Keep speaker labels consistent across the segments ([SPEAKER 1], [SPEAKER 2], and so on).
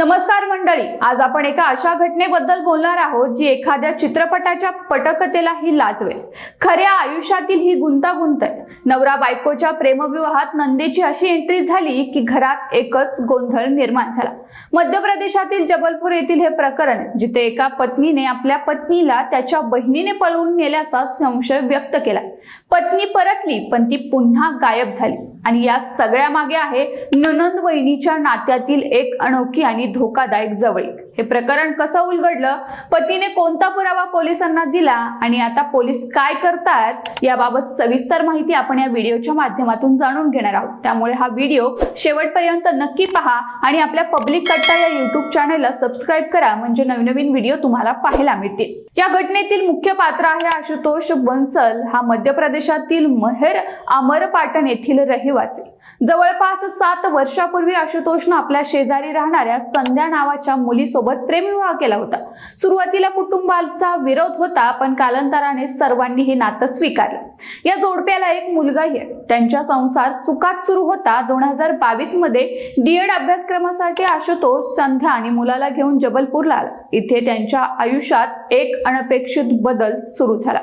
[SPEAKER 1] नमस्कार मंडळी आज आपण एका अशा घटनेबद्दल बोलणार आहोत जी एखाद्या चित्रपटाच्या पटकथेलाही लाजवेल. खऱ्या आयुष्यातील ही गुंतागुंत आहे. नवरा बायकोच्या प्रेमविवाहात नंदेची अशी एंट्री झाली की घरात एकच गोंधळ निर्माण झाला. मध्य प्रदेशातील जबलपूर येथील हे प्रकरण जिथे एका पत्नीने आपल्या पत्नीला त्याच्या बहिणीने पळवून नेल्याचा संशय व्यक्त केला. पत्नी परतली पण ती पुन्हा गायब झाली. आणि या सगळ्या मागे आहे ननंद वहिनीच्या नात्यातील एक अनोखी आणि धोकादायक जवळीक. हे प्रकरण कसं उलगडलं? पतीने कोणता पुरावा पोलिसांना दिला? आणि आता पोलीस काय करतायत याबाबत सविस्तर माहिती आपण या व्हिडिओच्या माध्यमातून जाणून घेणार आहोत. त्यामुळे हा व्हिडिओ शेवटपर्यंत नक्की पहा आणि आपल्या पब्लिक कट्टा या युट्यूब चॅनलला सबस्क्राईब करा म्हणजे नवनवीन व्हिडिओ तुम्हाला पाहायला मिळतील. या घटनेतील मुख्य पात्र आहे आशुतोष बन्सल. हा मध्य प्रदेशातील महेर अमरपाटण येथील रहिवासी. जवळपास सात वर्षापूर्वी आशुतोषनं आपल्या शेजारी राहणाऱ्या संध्या नावाच्या मुलीसोबत प्रेमविवाह केला होता. सुरुवातीला कुटुंबाचा विरोध होता पण कालांतराने सर्वांनी हे नातं स्वीकारलं. या जोडप्याला एक मुलगाही आहे. त्यांच्या संसार सुखात सुरू होता. दोन हजार बावीसमध्ये डीएड अभ्यासक्रमासाठी आशुतोष संध्या आणि मुलाला घेऊन जबलपूरला आला. इथे त्यांच्या आयुष्यात एक अनपेक्षित बदल सुरू झाला.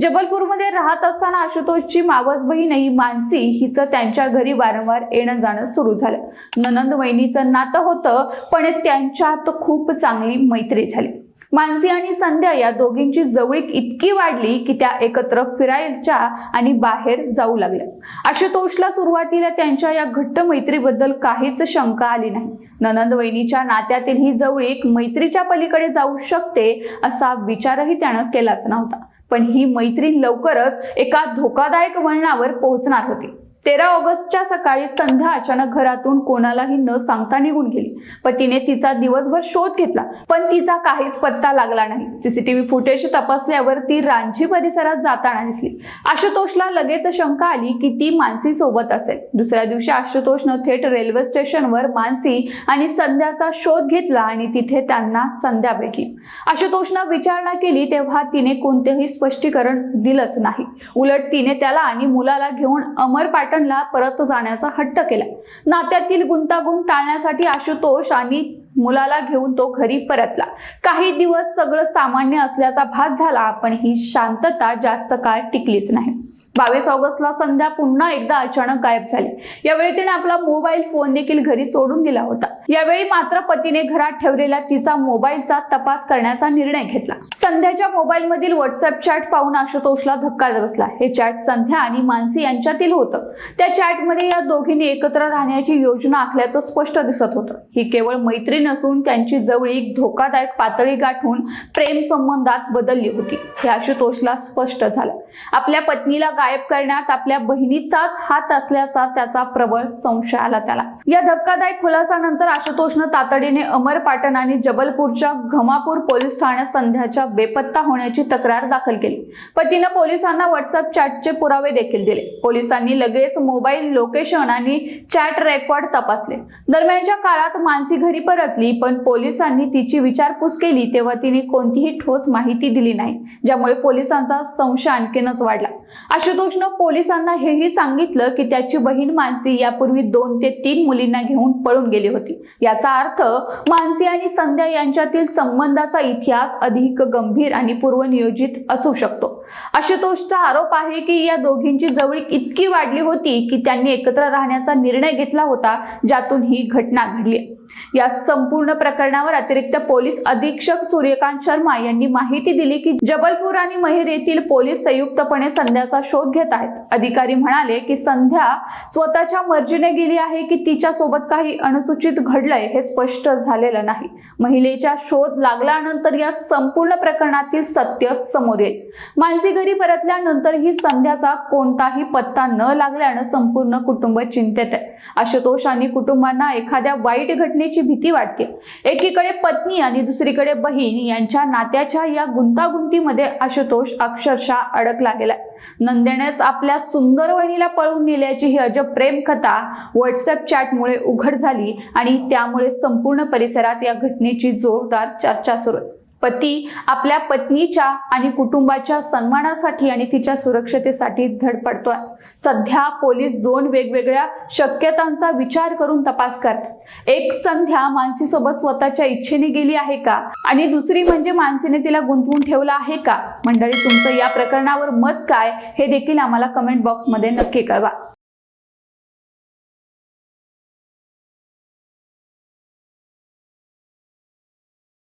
[SPEAKER 1] जबलपूरमध्ये राहत असताना आशुतोषची मावस बहीणही मानसी हिचं त्यांच्या घरी वारंवार येणं जाणं सुरू झालं. ननंद वहिनीचं नातं होतं पण त्यांच्यात खूप चांगली मैत्री झाली. मानसी आणि संध्या या दोघींची जवळीक इतकी वाढली की त्या एकत्र फिरायच्या आणि बाहेर जाऊ लागल्या. आशुतोषला सुरुवातीला त्यांच्या या घट्ट मैत्रीबद्दल काहीच शंका आली नाही. ननंद वहिनीच्या नात्यातील ही जवळीक मैत्रीच्या पलीकडे जाऊ शकते असा विचारही त्यानं केलाच नव्हता. पण ही मैत्री लवकरच एका धोकादायक वळणावर पोहोचणार होती. तेरा ऑगस्टच्या सकाळी संध्या अचानक घरातून कोणालाही न सांगता निघून गेली. पतीने तिचा दिवसभर शोध घेतला पण तिचा काहीच पत्ता लागला नाही. सीसीटीव्ही फुटेज तपासल्यावर ती रांझी परिसरात जाताना दिसली. आशुतोषला लगेच शंका आली की ती मानसी सोबत असेल. दुसऱ्या दिवशी आशुतोषनं थेट रेल्वे स्टेशनवर मानसी आणि संध्याचा शोध घेतला आणि तिथे त्यांना संध्या भेटली. आशुतोषनं विचारणा केली तेव्हा तिने कोणतेही स्पष्टीकरण दिलंच नाही. उलट तिने त्याला आणि मुलाला घेऊन अमर पाटणला परत जाण्याचा हट्ट केला. नात्यातील गुंतागुंत टाळण्यासाठी आशुतोष आणि मुलाला घेऊन तो घरी परतला. काही दिवस सगळं सामान्य असल्याचा भास झाला पण ही शांतता जास्त काळ टिकलीच नाही. बावीस ऑगस्टला संध्या पुन्हा एकदा अचानक गायब झाली. यावेळी तिने आपला मोबाईल फोन देखील घरी सोडून दिला होता. यावेळी मात्र पतीने घरात ठेवलेला तिचा मोबाईलचा तपास करण्याचा निर्णय घेतला. संध्याच्या मोबाईल मधील व्हॉट्सअप चॅट पाहून आशुतोषला धक्का बसला. हे चॅट संध्या आणि मानसी यांच्यातील होतं. त्या चॅटमध्ये या दोघींनी एकत्र राहण्याची योजना आखल्याचं स्पष्ट दिसत होतं. ही केवळ मैत्रीण नसून त्यांची जवळीक धोकादायक पातळी गाठून प्रेम संबंधात बदलली होती. हे आशुतोषला स्पष्ट झालं. आपल्या पत्नीला गायब करण्यात आपल्या बहिणीचाच हात असल्याचा त्याचा प्रबळ संशय आला त्याला. या धक्कादायक खुलासानंतर आशुतोषनं तातडीने अमर पाटण आणि जबलपूरच्या घमापूर पोलीस ठाण्यात संध्याच्या बेपत्ता होण्याची तक्रार दाखल केली. पतीनं पोलिसांना व्हॉट्सअप चॅटचे पुरावे देखील दिले. पोलिसांनी लगेच मोबाईल लोकेशन आणि चॅट रेकॉर्ड तपासले. दरम्यानच्या काळात मानसी घरी परत परतली पण पोलिसांनी तिची विचारपूस केली तेव्हा तिने कोणतीही ठोस माहिती दिली नाही ज्यामुळे पोलिसांचा संशय आणखीनच वाढला. आशुतोषनं पोलिसांना हेही सांगितलं की त्याची बहीण मानसी यापूर्वी दोन ते तीन मुलींना घेऊन पळून गेली होती. याचा अर्थ मानसी आणि संध्या यांच्यातील संबंधाचा इतिहास अधिक गंभीर आणि पूर्वनियोजित असू शकतो. आशुतोषचा आरोप आहे की या दोघींची जवळीक इतकी वाढली होती की त्यांनी एकत्र राहण्याचा निर्णय घेतला होता ज्यातून ही घटना घडली. या संपूर्ण प्रकरणावर अतिरिक्त पोलीस अधीक्षक सूर्यकांत शर्मा यांनी माहिती दिली की जबलपूर आणि महेर येथील पोलीस संयुक्तपणे संध्याचा शोध घेत आहेत. अधिकारी म्हणाले की संध्या स्वतःच्या मर्जीने गेली आहे की तिच्या सोबत काही अनुसूचित घडलंय हे स्पष्ट झालेलं नाही. महिलेच्या शोध लागल्यानंतर या संपूर्ण प्रकरणातील सत्य समोर येईल. मानसी घरी परतल्यानंतरही संध्याचा कोणताही पत्ता न लागल्यानं संपूर्ण कुटुंब चिंतेत आहे. आशुतोष आणि कुटुंबांना एखाद्या वाईट घटनेची भीती वाटते. एकीकडे पत्नी आणि दुसरीकडे बहीण यांच्या नात्याच्या या गुंतागुंतीमध्ये आशुतोष अक्षरशः अडकला गेलाय. नंदेनेच आपल्या सुंदर वहिनीला पळून नेल्याची ही अजब प्रेम कथा व्हॉट्सअप चॅटमुळे उघड झाली आणि त्यामुळे संपूर्ण परिसरात या घटनेची जोरदार चर्चा सुरू आहे. पती आपल्या पत्नीच्या आणि कुटुंबाच्या सन्मानासाठी आणि तिच्या सुरक्षतेसाठी धडपडतोय सध्या पोलीस दोन वेगवेगळ्या शक्यतांचा विचार करून तपास करतात एक संध्या मानसीसोबत स्वतःच्या इच्छेने गेली आहे का? आणि दुसरी म्हणजे मानसीने तिला गुंतवून ठेवलं आहे का? मंडळी तुमचं या प्रकरणावर मत काय? हे देखील आम्हाला कमेंट बॉक्समध्ये नक्की कळवा.